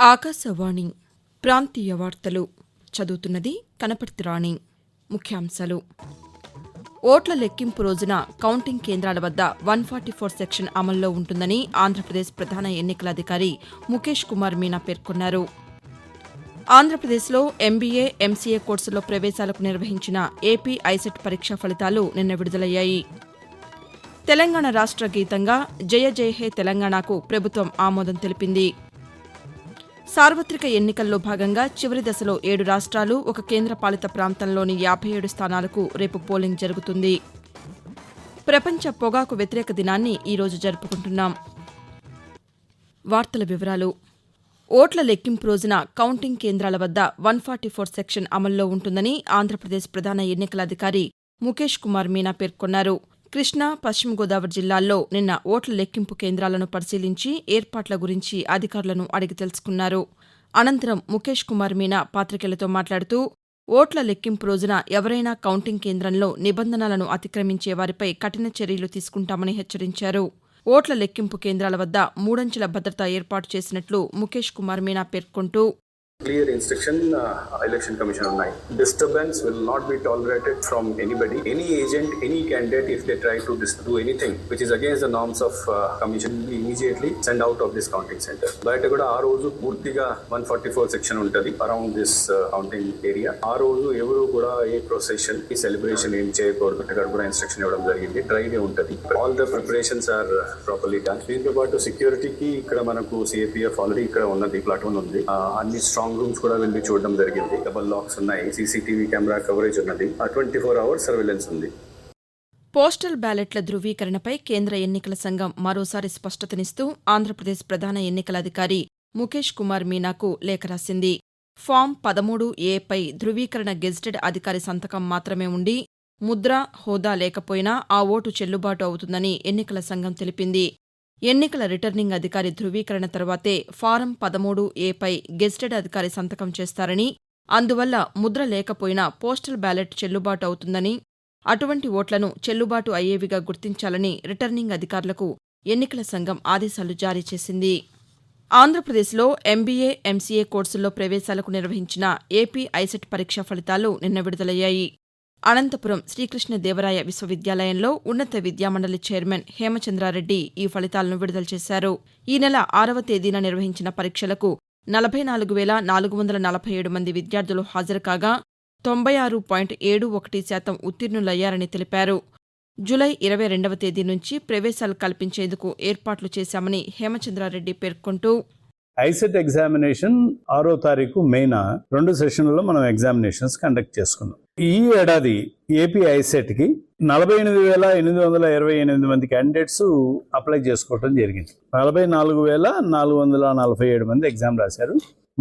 ఆకాశవాణి ప్రాంతీయ వార్తలు. చదువుతున్నది కనపర్తి రాణి. ముఖ్యాంశాలు. ఓట్ల లెక్కింపు రోజున కౌంటింగ్ కేంద్రాల వద్ద వన్ ఫార్టీ ఫోర్ సెక్షన్ అమల్లో ఉంటుందని ఆంధ్రప్రదేశ్ ప్రధాన ఎన్నికల అధికారి ముఖేష్ కుమార్ మీనా పేర్కొన్నారు. ఆంధ్రప్రదేశ్లో ఎంబీఏ ఎంసీఏ కోర్సుల్లో ప్రవేశాలకు నిర్వహించిన ఏపీ ఐసెట్ పరీక్షా ఫలితాలు నిన్న విడుదలయ్యాయి. తెలంగాణ రాష్ట్ర గీతంగా జయ జయ హే తెలంగాణకు ప్రభుత్వం ఆమోదం తెలిపింది. సార్వత్రిక ఎన్నికల్లో భాగంగా చివరి దశలో ఏడు రాష్ట్రాలు ఒక కేంద్రపాలిత ప్రాంతంలోని యాభై ఏడు స్థానాలకు రేపు పోలింగ్ జరుగుతుంది. ప్రపంచ పొగాకు వ్యతిరేక దినాన్ని ఈరోజు జరుపుకుంటున్నాం. వార్తల వివరాలు. ఓట్ల లెక్కింపు రోజున కౌంటింగ్ కేంద్రాల వద్ద వన్ ఫార్టీ ఫోర్ సెక్షన్ అమల్లో ఉంటుందని ఆంధ్రప్రదేశ్ ప్రధాన ఎన్నికల అధికారి ముఖేష్ కుమార్ మీనా పేర్కొన్నారు. కృష్ణా పశ్చిమ గోదావరి జిల్లాల్లో నిన్న ఓట్ల లెక్కింపు కేంద్రాలను పరిశీలించి ఏర్పాట్ల గురించి అధికారులను అడిగి తెలుసుకున్నారు. అనంతరం ముఖేష్ కుమార్ మీనా పాతికేయులతో మాట్లాడుతూ ఓట్ల లెక్కింపు రోజున ఎవరైనా కౌంటింగ్ కేంద్రంలో నిబంధనలను అతిక్రమించే వారిపై కఠిన చర్యలు తీసుకుంటామని హెచ్చరించారు. ఓట్ల లెక్కింపు కేంద్రాల వద్ద మూడంచెల భద్రత ఏర్పాటు చేసినట్లు ముఖేష్ కుమార్ మీనా పేర్కొంటూ క్లియర్ ఇన్స్ట్రక్షన్ ఎలక్షన్ కమిషన్ ఉన్నాయి disturbance will not be tolerated from anybody any agent any candidate if they try to do anything which is against the norms of commission immediately send out of this counting centre బయట కూడా ఆ రోజు పూర్తిగా one forty four section ఉంటుంది around this counting area ఆ రోజు ఎవరు కూడా ఏ ప్రొసెషన్ ఈ సెలబ్రేషన్ ఏం చేయకూడదు అక్కడ కూడా ఇన్స్ట్రక్షన్ ఇవ్వడం జరిగింది. డ్రైవే ఉంటుంది. All the preparations are properly done దీంతో పాటు సెక్యూరిటీకి ఇక్కడ మనకు సిఎపిఎఫ్ ఆల్రెడీ ఇక్కడ ఉన్నది ప్లాట్ఫామ్ ఉంది. అన్ని స్ట్రాంగ్ రూమ్స్ కూడా వెళ్ళి చూడడం జరిగింది. డబల్ లాక్స్ ఉన్నాయి. సీసీటీవీ కెమెరా కవరేజ్ ఉన్నది. ట్వంటీ ఫోర్ అవర్స్ సర్వేలెన్స్ ఉంది. పోస్టల్ బ్యాలెట్ల ధృవీకరణపై కేంద్ర ఎన్నికల సంఘం మరోసారి స్పష్టతనిస్తూ ఆంధ్రప్రదేశ్ ప్రధాన ఎన్నికల అధికారి ముఖేష్ కుమార్ మీనాకు లేఖ రాసింది. ఫామ్ పదమూడు ఏపై ధృవీకరణ గెజిటెడ్ అధికారి సంతకం మాత్రమే ఉండి ముద్ర హోదా లేకపోయినా ఆ ఓటు చెల్లుబాటు అవుతుందని ఎన్నికల సంఘం తెలిపింది. ఎన్నికల రిటర్నింగ్ అధికారి ధృవీకరణ తర్వాతే ఫారం పదమూడు ఏపై గెజిటెడ్ అధికారి సంతకం చేస్తారని అందువల్ల ముద్ర లేకపోయినా పోస్టల్ బ్యాలెట్ చెల్లుబాటు అవుతుందని అటువంటి ఓట్లను చెల్లుబాటు అయ్యేవిగా గుర్తించాలని రిటర్నింగ్ అధికారులకు ఎన్నికల సంఘం ఆదేశాలు జారీ చేసింది. ఆంధ్రప్రదేశ్లో ఎంబీఏ ఎంసీఏ కోర్సుల్లో ప్రవేశాలకు నిర్వహించిన ఏపీ ఐసెట్ పరీక్షా ఫలితాలు నిన్న విడుదలయ్యాయి. అనంతపురం శ్రీకృష్ణదేవరాయ విశ్వవిద్యాలయంలో ఉన్నత విద్యామండలి చైర్మన్ హేమచంద్రారెడ్డి ఈ ఫలితాలను విడుదల చేశారు. ఈ నెల ఆరవ తేదీన నిర్వహించిన పరీక్షలకు నలభై నాలుగు వేల నాలుగు వందల నలభై ఏడు మంది విద్యార్థులు హాజరు కాగా తొంభై ఆరు పాయింట్ ఏడు ఒకటి శాతం ఉత్తీర్ణులయ్యారని తెలిపారు. జులై ఇరవై రెండవ తేదీ నుంచి ప్రవేశాలు కల్పించేందుకు ఏర్పాట్లు చేశామని హేమచంద్రారెడ్డి పేర్కొంటూ ఐసెట్ ఎగ్జామినేషన్ ఆరో తారీఖు మెయిన్ రెండు సెషన్లలో మనం ఎగ్జామినేషన్స్ కండక్ట్ చేసుకున్నాం. ఈ ఏడాది ఏపీ ఐసెట్కి నలభై ఎనిమిది వేల ఎనిమిది వందల ఇరవై ఎనిమిది మంది క్యాండిడేట్స్ అప్లై చేసుకోవడం జరిగింది. నలభై నాలుగు వేల నాలుగు వందల నలభై ఏడు మంది ఎగ్జామ్ రాశారు.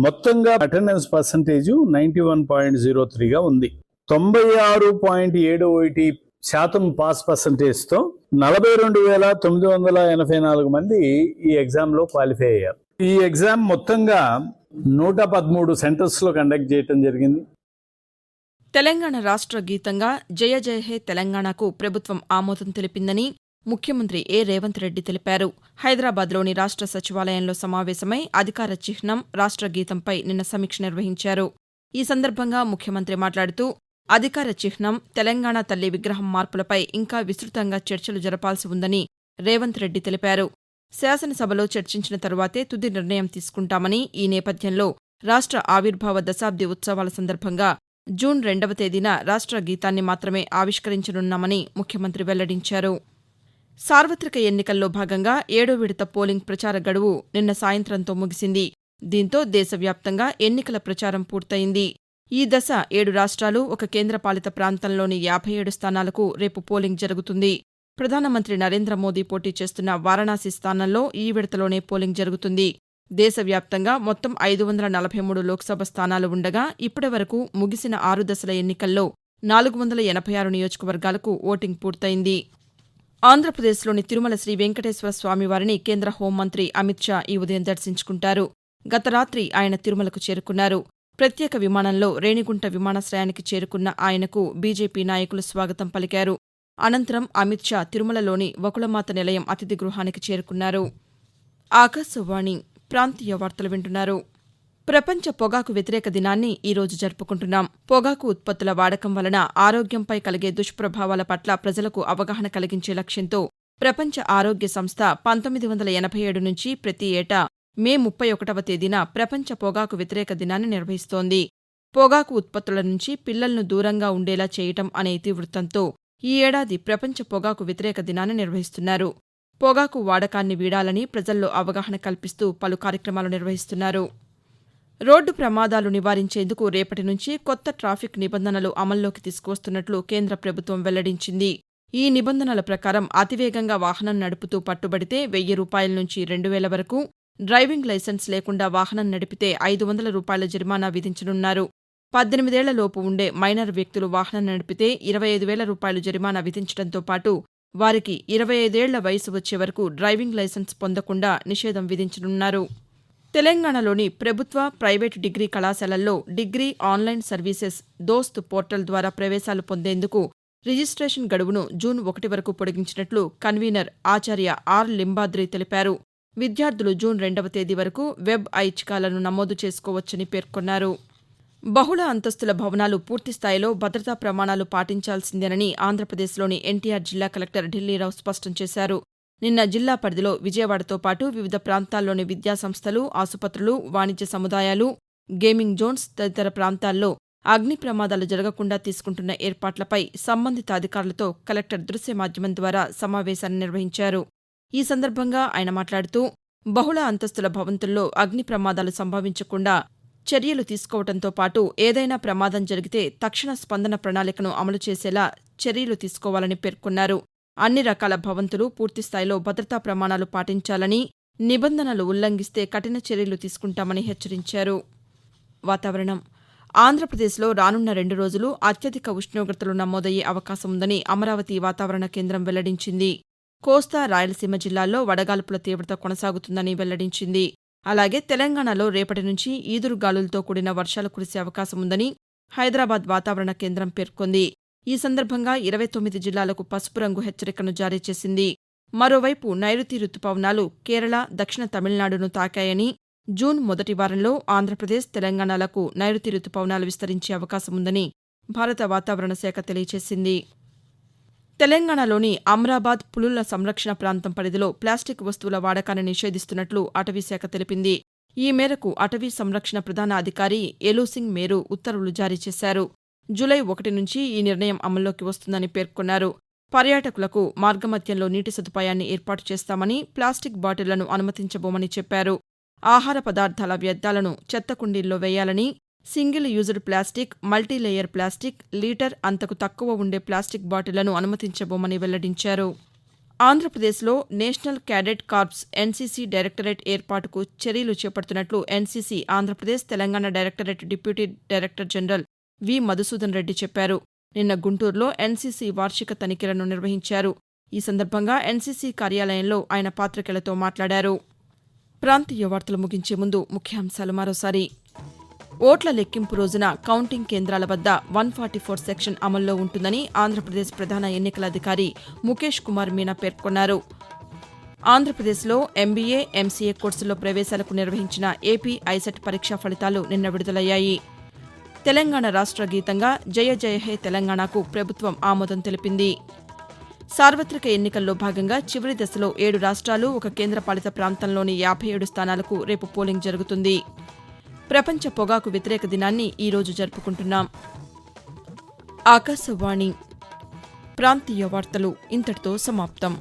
మొత్తంగా attendance percentage ninety one point zero త్రీగా ఉంది. తొంభై ఆరు పాయింట్ ఏడు ఒకటి శాతం పాస్ పర్సంటేజ్తో నలభై రెండు వేల తొమ్మిది వందల ఎనభై నాలుగు మంది ఈ ఎగ్జామ్లో క్వాలిఫై అయ్యారు. ఈ ఎగ్జామ్ మొత్తంగా నూట పదమూడు సెంటర్స్లో కండక్ట్ చేయటం జరిగింది. తెలంగాణ రాష్ట్ర గీతంగా జయ జయ హే తెలంగాణకు ప్రభుత్వం ఆమోదం తెలిపిందని ముఖ్యమంత్రి ఏ రేవంత్ రెడ్డి తెలిపారు. హైదరాబాద్లోని రాష్ట్ర సచివాలయంలో సమావేశమై అధికార చిహ్నం రాష్ట్ర గీతంపై నిన్న సమీక్ష నిర్వహించారు. ఈ సందర్భంగా ముఖ్యమంత్రి మాట్లాడుతూ అధికార చిహ్నం తెలంగాణ తల్లి విగ్రహం మార్పులపై ఇంకా విస్తృతంగా చర్చలు జరపాల్సి ఉందని రేవంత్ రెడ్డి తెలిపారు. శాసనసభలో చర్చించిన తరువాతే తుది నిర్ణయం తీసుకుంటామని ఈ నేపథ్యంలో రాష్ట్ర ఆవిర్భావ దశాబ్ది ఉత్సవాల సందర్భంగా జూన్ రెండవ తేదీన రాష్ట్ర గీతాన్ని మాత్రమే ఆవిష్కరించనున్నామని ముఖ్యమంత్రి వెల్లడించారు. సార్వత్రిక ఎన్నికల్లో భాగంగా ఏడో విడత పోలింగ్ ప్రచార గడువు నిన్న సాయంత్రంతో ముగిసింది. దీంతో దేశవ్యాప్తంగా ఎన్నికల ప్రచారం పూర్తయింది. ఈ దశ ఏడు రాష్ట్రాలు ఒక కేంద్రపాలిత ప్రాంతంలోని యాభై ఏడు స్థానాలకు రేపు పోలింగ్ జరుగుతుంది. ప్రధానమంత్రి నరేంద్ర మోదీ పోటీ చేస్తున్న వారణాసి స్థానంలో ఈ విడతలోనే పోలింగ్ జరుగుతుంది. దేశవ్యాప్తంగా మొత్తం ఐదు వందల నలభై మూడు లోక్సభ స్థానాలు ఉండగా ఇప్పటి వరకు ముగిసిన ఆరు దశల ఎన్నికల్లో నాలుగు వందల ఎనభై ఆరు నియోజకవర్గాలకు ఓటింగ్ పూర్తయింది. ఆంధ్రప్రదేశ్లోని తిరుమల శ్రీ వెంకటేశ్వర స్వామివారిని కేంద్ర హోంమంత్రి అమిత్ షా ఈ ఉదయం దర్శించుకుంటారు. గత రాతి ఆయన తిరుమలకు చేరుకున్నారు. ప్రత్యేక విమానంలో రేణిగుంట విమానాశ్రయానికి చేరుకున్న ఆయనకు బీజేపీ నాయకులు స్వాగతం పలికారు. అనంతరం అమిత్ షా తిరుమలలోని వకుళమాత నిలయం అతిథి గృహానికి చేరుకున్నారు. ఆకాశవాణి ప్రాంతీయ వార్తలు వింటున్నారు. ప్రపంచ పొగాకు వ్యతిరేక దినాన్ని ఈ రోజు జరుపుకుంటున్నాం. పొగాకు ఉత్పత్తుల వాడకం వలన ఆరోగ్యంపై కలిగే దుష్ప్రభావాల పట్ల ప్రజలకు అవగాహన కలిగించే లక్ష్యంతో ప్రపంచ ఆరోగ్య సంస్థ పంతొమ్మిది వందల ఎనభై ఏడు నుంచి ప్రతి ఏటా మే ముప్పై ఒకటవ తేదీన ప్రపంచ పొగాకు వ్యతిరేక దినాన్ని నిర్వహిస్తోంది. పొగాకు ఉత్పత్తుల నుంచి పిల్లలను దూరంగా ఉండేలా చేయటం అనే ఇతివృత్తంతో ఈ ఏడాది ప్రపంచ పొగాకు వ్యతిరేక దినాన్ని నిర్వహిస్తున్నారు. పొగాకు వాడకాన్ని వీడాలని ప్రజల్లో అవగాహన కల్పిస్తూ పలు కార్యక్రమాలు నిర్వహిస్తున్నారు. రోడ్డు ప్రమాదాలు నివారించేందుకు రేపటి నుంచి కొత్త ట్రాఫిక్ నిబంధనలు అమల్లోకి తీసుకువస్తున్నట్లు కేంద్ర ప్రభుత్వం వెల్లడించింది. ఈ నిబంధనల ప్రకారం అతివేగంగా వాహనం నడుపుతూ పట్టుబడితే వెయ్యి రూపాయల నుంచి రెండు వేల వరకు డ్రైవింగ్ లైసెన్స్ లేకుండా వాహనం నడిపితే ఐదు వందల రూపాయల జరిమానా విధించనున్నారు. పద్దెనిమిదేళ్ళలోపు ఉండే మైనర్ వ్యక్తులు వాహనం నడిపితే ఇరవై ఐదు వేల రూపాయలు జరిమానా విధించడంతో పాటు వారికి ఇరవై ఐదేళ్ళ వయసు వచ్చే వరకు డ్రైవింగ్ లైసెన్స్ పొందకుండా నిషేధం విధించనున్నారు. తెలంగాణలోని ప్రభుత్వ ప్రైవేటు డిగ్రీ కళాశాలల్లో degree online services DOST portal ద్వారా ప్రవేశాలు పొందేందుకు రిజిస్ట్రేషన్ గడువును జూన్ ఒకటి వరకు పొడిగించినట్లు కన్వీనర్ ఆచార్య ఆర్ లింబాద్రి తెలిపారు. విద్యార్థులు జూన్ రెండవ తేదీ వరకు వెబ్ ఐచ్ఛికాలను నమోదు చేసుకోవచ్చని పేర్కొన్నారు. బహుళ అంతస్తుల భవనాలు పూర్తిస్థాయిలో భద్రతా ప్రమాణాలు పాటించాల్సిందేనని ఆంధ్రప్రదేశ్లోని ఎన్టీఆర్ జిల్లా కలెక్టర్ ఢిల్లీరావు స్పష్టం చేశారు. నిన్న జిల్లా పరిధిలో విజయవాడతో పాటు వివిధ ప్రాంతాల్లోని విద్యాసంస్థలు ఆసుపత్రులు వాణిజ్య సముదాయాలు గేమింగ్ జోన్స్ తదితర ప్రాంతాల్లో అగ్ని ప్రమాదాలు జరగకుండా తీసుకుంటున్న ఏర్పాట్లపై సంబంధిత అధికారులతో కలెక్టర్ దృశ్య మాధ్యమం ద్వారా సమావేశాన్ని నిర్వహించారు. ఈ సందర్భంగా ఆయన మాట్లాడుతూ బహుళ అంతస్తుల భవంతుల్లో అగ్ని ప్రమాదాలు సంభవించకుండా చర్యలు తీసుకోవడంతో పాటు ఏదైనా ప్రమాదం జరిగితే తక్షణ స్పందన ప్రణాళికను అమలు చేసేలా చర్యలు తీసుకోవాలని పేర్కొన్నారు. అన్ని రకాల భవంతులు పూర్తిస్థాయిలో భద్రతా ప్రమాణాలు పాటించాలని నిబంధనలు ఉల్లంఘిస్తే కఠిన చర్యలు తీసుకుంటామని హెచ్చరించారు. వాతావరణం. ఆంధ్రప్రదేశ్లో రానున్న రెండు రోజులు అత్యధిక ఉష్ణోగ్రతలు నమోదయ్యే అవకాశం ఉందని అమరావతి వాతావరణ కేంద్రం వెల్లడించింది. కోస్తా రాయలసీమ జిల్లాల్లో వడగాల్పుల తీవ్రత కొనసాగుతుందని వెల్లడించింది. అలాగే తెలంగాణలో రేపటి నుంచి ఈదురుగాలులతో కూడిన వర్షాలు కురిసే అవకాశం ఉందని హైదరాబాద్ వాతావరణ కేంద్రం పేర్కొంది. ఈ సందర్భంగా ఇరవై తొమ్మిది జిల్లాలకు పసుపు రంగు హెచ్చరికను జారీ చేసింది. మరోవైపు నైరుతి రుతుపవనాలు కేరళ దక్షిణ తమిళనాడును తాకాయని జూన్ మొదటి వారంలో ఆంధ్రప్రదేశ్ తెలంగాణలకు నైరుతి రుతుపవనాలు విస్తరించే అవకాశం ఉందని భారత వాతావరణ శాఖ తెలియజేసింది తెలంగాణలోని అమ్రాబాద్ పులుల సంరక్షణ ప్రాంతం పరిధిలో ప్లాస్టిక్ వస్తువుల వాడకాన్ని నిషేధిస్తున్నట్లు అటవీశాఖ తెలిపింది. ఈ మేరకు అటవీ సంరక్షణ ప్రధాన అధికారి ఎలూసింగ్ మేరు ఉత్తర్వులు జారీ చేశారు. జూలై ఒకటి నుంచి ఈ నిర్ణయం అమల్లోకి వస్తుందని పేర్కొన్నారు. పర్యాటకులకు మార్గమధ్యంలో నీటి సదుపాయాన్ని ఏర్పాటు చేస్తామని ప్లాస్టిక్ బాటిళ్ళను అనుమతించబోమని చెప్పారు. ఆహార పదార్థాల వ్యర్థాలను చెత్త కుండీల్లో వేయాలని single used plastic multilayer plastic litre అంతకు తక్కువ ఉండే ప్లాస్టిక్ బాటిళ్ళను అనుమతించబోమని వెల్లడించారు. ఆంధ్రప్రదేశ్లో national cadet corps NCC directorate ఏర్పాటుకు చర్యలు చేపడుతున్నట్లు NCC Andhra Pradesh Telangana directorate deputy director general V. Madhusudan Reddy చెప్పారు. నిన్న గుంటూరులో ఎన్సీసీ వార్షిక తనిఖీలను నిర్వహించారు. ఈ సందర్భంగా ఎన్సీసీ కార్యాలయంలో ఆయన పాతికేయులతో మాట్లాడారు. ప్రాంతీయ వార్తలు ముగించే ముందు ముఖ్యాంశాలు మరోసారి. ఓట్ల లెక్కింపు రోజున కౌంటింగ్ కేంద్రాల వద్ద వన్ ఫార్టీ ఫోర్ సెక్షన్ అమల్లో ఉంటుందని ఆంధ్రప్రదేశ్ ప్రధాన ఎన్నికల అధికారి ముఖేష్ కుమార్ మీనా పేర్కొన్నారు. ఆంధ్రప్రదేశ్లో ఎంబీఏ ఎంసీఏ కోర్సుల్లో ప్రవేశాలకు నిర్వహించిన ఏపీ ఐసెట్ పరీక్షా ఫలితాలు నిన్న విడుదలయ్యాయి. తెలంగాణ రాష్ట్ర గీతంగా జయ జయ హే తెలంగాణకు ప్రభుత్వం ఆమోదం తెలిపింది. సార్వత్రిక ఎన్నికల్లో భాగంగా చివరి దశలో ఏడు రాష్ట్రాలు ఒక కేంద్రపాలిత ప్రాంతంలోని యాభై ఏడు స్థానాలకు రేపు పోలింగ్ జరుగుతుంది. ప్రపంచ పొగాకు వ్యతిరేక దినాన్ని ఈరోజు జరుపుకుంటున్నాం. ఆకాశవాణి ప్రాంతీయ వార్తలు ఇంతటితో సమాప్తం.